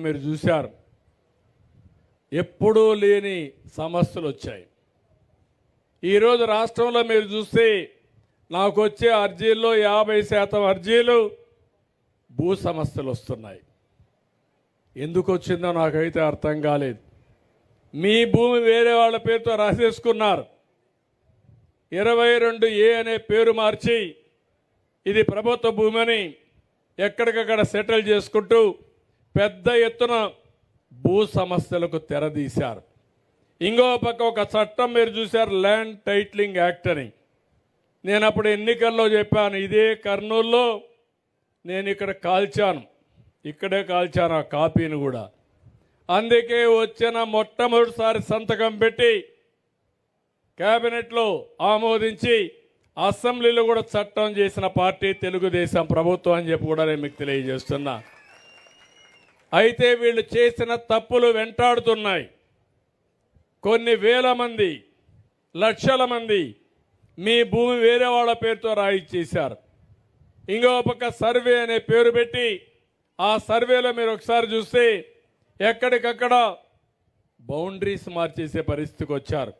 మీరు చూశారు. ఎప్పుడూ లేని సమస్యలు వచ్చాయి. ఈరోజు రాష్ట్రంలో మీరు చూస్తే నాకు వచ్చే అర్జీల్లో యాభై శాతం అర్జీలు భూ సమస్యలు వస్తున్నాయి. ఎందుకు వచ్చిందో నాకైతే అర్థం కాలేదు. మీ భూమి వేరే వాళ్ళ పేరుతో రాసేసుకున్నారు. ఇరవై రెండు ఏ అనే పేరు మార్చి ఇది ప్రభుత్వ భూమి అని ఎక్కడికక్కడ సెటిల్ చేసుకుంటూ పెద్ద ఎత్తున భూ సమస్యలకు తెరదీశారు. ఇంకో పక్క ఒక చట్టం మీరు చూశారు ల్యాండ్ టైట్లింగ్ యాక్ట్ అని. నేను అప్పుడు ఎన్నికల్లో చెప్పాను ఇదే కర్నూల్లో నేను ఇక్కడ కాల్చాను. ఇక్కడే కాల్చాను ఆ కాపీని కూడా. అందుకే వచ్చిన మొట్టమొదటిసారి సంతకం పెట్టి కేబినెట్లో ఆమోదించి అసెంబ్లీలో కూడా చట్టం చేసిన పార్టీ తెలుగుదేశం ప్రభుత్వం అని చెప్పి కూడా నేను మీకు తెలియజేస్తున్నా. అయితే వీళ్ళు చేసిన తప్పులు వెంటాడుతున్నాయి. కొన్ని వేల మంది లక్షల మంది మీ భూమి వేరే వాళ్ళ పేరుతో రాయిచ్చేశారు. ఇంకో పక్క సర్వే అనే పేరు పెట్టి ఆ సర్వేలో మీరు ఒకసారి చూస్తే ఎక్కడికక్కడ బౌండరీస్ మార్చేసే పరిస్థితికి వచ్చారు.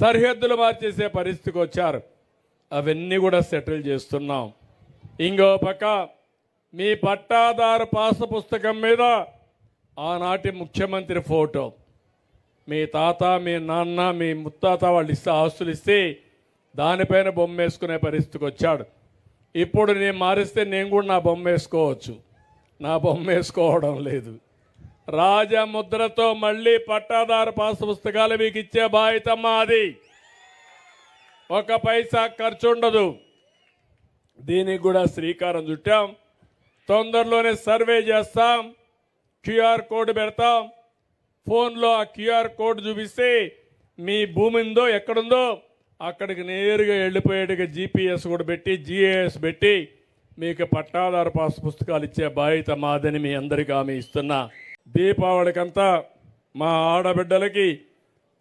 సరిహద్దులు మార్చేసే పరిస్థితికి వచ్చారు. అవన్నీ కూడా సెటిల్ చేస్తున్నాం. ఇంకో పక్క మీ పట్టాదారు పాస పుస్తకం మీద ఆనాటి ముఖ్యమంత్రి ఫోటో. మీ తాత మీ నాన్న మీ ముత్తాత వాళ్ళు ఇస్తే ఆస్తులు ఇస్తే దానిపైన బొమ్మ వేసుకునే పరిస్థితికి వచ్చాడు. ఇప్పుడు నేను మారిస్తే నేను కూడా నా బొమ్మ వేసుకోవచ్చు. నా బొమ్మ వేసుకోవడం లేదు. రాజముద్రతో మళ్ళీ పట్టాదారు పాస్ పుస్తకాలు మీకు ఇచ్చే బాధ్యత మాది. ఒక పైసా ఖర్చు ఉండదు దీనికి కూడా శ్రీకారం చుట్టాం. తొందరలోనే సర్వే చేస్తాం. క్యూఆర్ కోడ్ పెడతాం. ఫోన్లో ఆ క్యూఆర్ కోడ్ చూపిస్తే మీ భూమి ఉందో ఎక్కడుందో అక్కడికి నేరుగా వెళ్ళిపోయేట్టుగా జీపీఎస్ కూడా పెట్టి జిఏఎస్ పెట్టి మీకు పట్టాదారు పాస్ పుస్తకాలు ఇచ్చే బాధ్యత మాదని మీ అందరికీ ఆమె ఇస్తున్నా. దీపావళికంతా మా ఆడబిడ్డలకి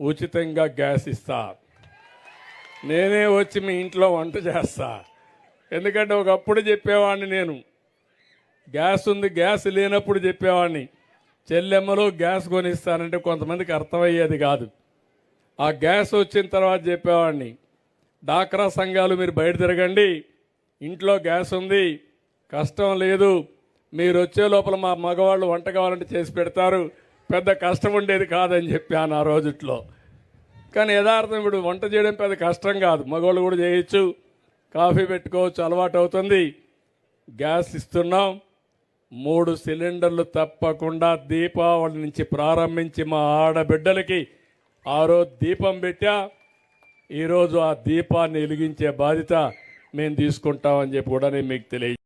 ఉచితంగా గ్యాస్ ఇస్తా. నేనే వచ్చి మీ ఇంట్లో వంట చేస్తా. ఎందుకంటే ఒకప్పుడు చెప్పేవాడిని నేను. గ్యాస్ ఉంది గ్యాస్ లేనప్పుడు చెప్పేవాడిని చెల్లెమ్మలో గ్యాస్ కొనిస్తానంటే కొంతమందికి అర్థమయ్యేది కాదు. ఆ గ్యాస్ వచ్చిన తర్వాత చెప్పేవాడిని డాక్రా సంఘాలు మీరు బయట తిరగండి ఇంట్లో గ్యాస్ ఉంది కష్టం లేదు మీరు వచ్చే లోపల మా మగవాళ్ళు వంట కావాలంటే చేసి పెడతారు. పెద్ద కష్టం ఉండేది కాదని చెప్పాను ఆ రోజుట్లో. కానీ యథార్థం ఇప్పుడు వంట చేయడం పెద్ద కష్టం కాదు. మగవాళ్ళు కూడా చేయొచ్చు. కాఫీ పెట్టుకోవచ్చు అలవాటు అవుతుంది. గ్యాస్ ఇస్తున్నాం. మూడు సిలిండర్లు తప్పకుండా దీపావళి నుంచి ప్రారంభించి మా ఆడబిడ్డలకి ఆ రోజు దీపం పెట్టా. ఈరోజు ఆ దీపాన్ని వెలిగించే బాధ్యత మేము తీసుకుంటామని చెప్పి కూడా నేను మీకు తెలియ